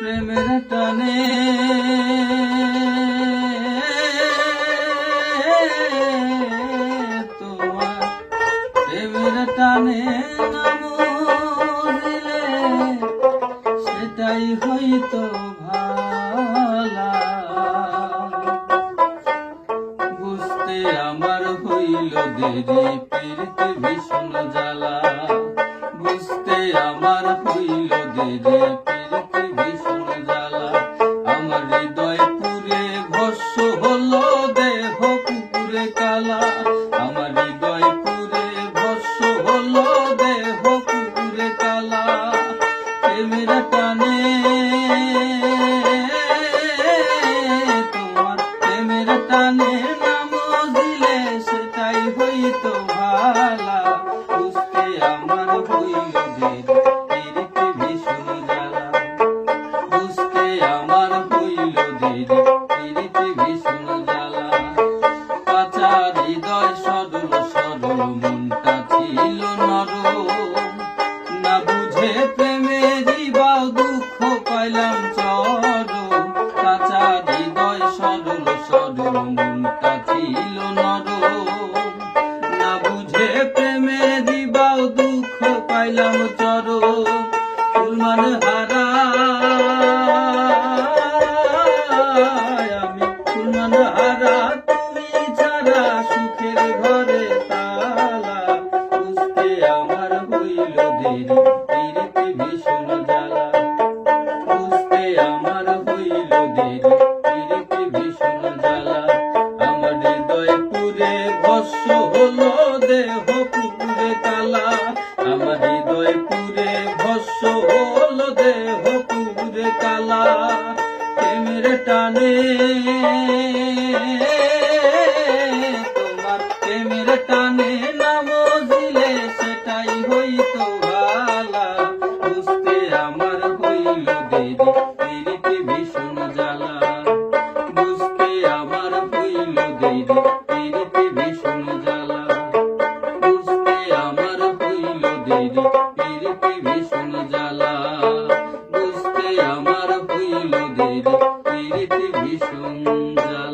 প্রেমের টানে। তোমার টানে নাম সেটাই হইতো ভালা। বুঝতে আমার হইল দেরি পীড়িত হলো দেহ পুকুরে কালা আমার হৃদয় পুরে ভস্য হলো। দেহ পুকুরে কালা প্রেমের টানে পাইলাম চরম। ফুলমান হারা আমার হইল দেরি পিরিতি ভীষণ জ্বালা। আমার হইল দেরি পিরিতি ভীষণ জ্বালা। আমার হৃদয় পুরে ভস্য কালা আমার হৃদয় পুরে ভস্য কালা প্রেমের টানে Ananda